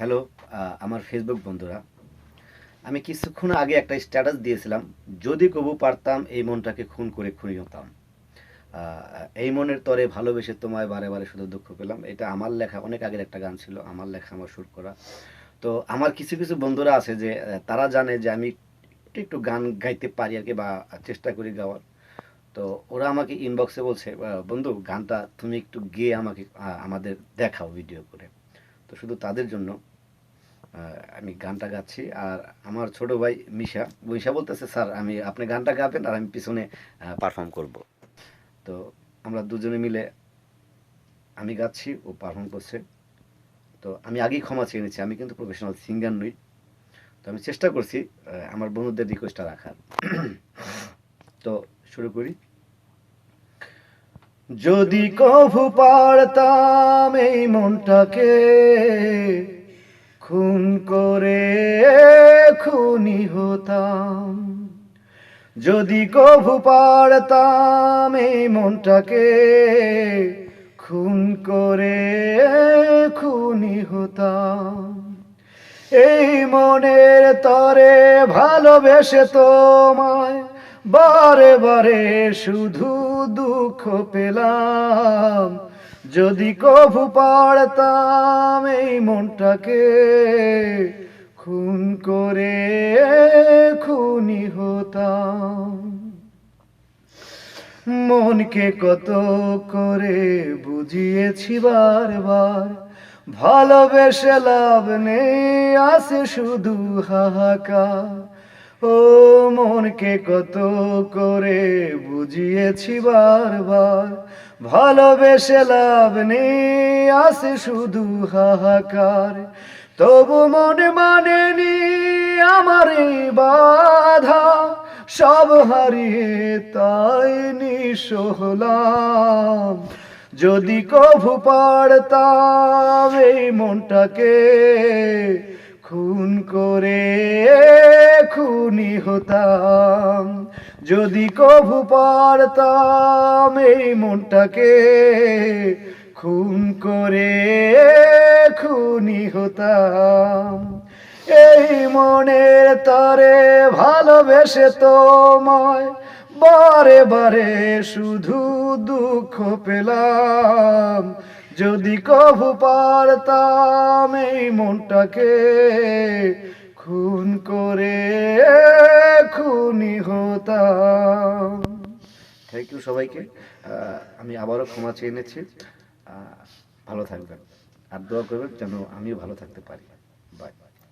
Hello আমার Facebook বন্ধুরা। আমি কিছুক্ষণ আগে একটা স্ট্যাটাস দিয়েছিলাম, যদি কবু পারতাম এই মনটাকে খুন করে খুনি হতাম। এই মনের তরে ভালোবেসে তোমায় বারে বারে শুধু দুঃখ পেলাম। এটা আমার লেখা, অনেক আগের একটা গান ছিল, আমার লেখা, আমার সুর করা। তো আমার কিছু কিছু বন্ধুরা আছে যে তারা জানে যে আমি একটু একটু গান গাইতে পারি আর কি বা চেষ্টা করি গাওয়ার। তো ওরা আমাকে ইনবক্সে বলছে বন্ধু, গানটা তুমি একটু গিয়ে আমাকে আমাদের দেখাও ভিডিও করে। তো শুধু তাদের জন্য। আমি গানটা গাচ্ছি, আর আমার ছোট ভাই মিশা মিশা বলতেছে, স্যার, আমি আপনি গানটা গাবেন আর আমি পিছনে পারফর্ম করব। তো আমরা দুজনে মিলে আমি গাচ্ছি, ও পারফর্ম করছে। তো আমি আগেই ক্ষমা চেয়ে নিচ্ছি, আমি কিন্তু প্রফেশনাল সিঙ্গার নই। তো আমি চেষ্টা করছি আমার বন্ধুদের রিকোয়েস্টটা রাখার। তো শুরু করি। যদি কভু পারতাম এই মনটাকে খুন করে খুনি হতাম। যদি কভু পারতাম এই মনটাকে, খুন করে খুনি হতাম। এই মনের তরে ভালোবেসে তোমায়, বারে বারে শুধু দুঃখ পেলাম। যদি কভু পারতাম এই মনটাকে খুন করে খুনি হতাম। মনকে কত করে বুঝিয়েছি বারবার, ভালোবেসে লাভ নেই আসে শুধু হাহাকার। ও মনকে কত করে বুঝিয়েছি বারবার। ভালোবেসে লাভ নেই আসে শুধু হাহাকার। তবু মনে মানেনি আমার বাধা, সব হারিয়ে তাই নিঃস্ব যদি কভু পারতাম এই মনটাকে খুন করে খুনি হতাম যদি কভু পারতাম এই মনটাকে, খুন করে খুনি হতাম এই মনের তরে ভালোবেসে তোমায়, বারে বারে শুধু দুঃখ পেলাম। যদি কভু পারতাম এই মনটাকে খুন করে খুনি হতাম। থ্যাংক ইউ সবাইকে। আমি আবারও ক্ষমা চেয়ে নিচ্ছি। ভালো থাকবেন। আর দোয়া করবেন যেন আমিও ভালো থাকতে পারি।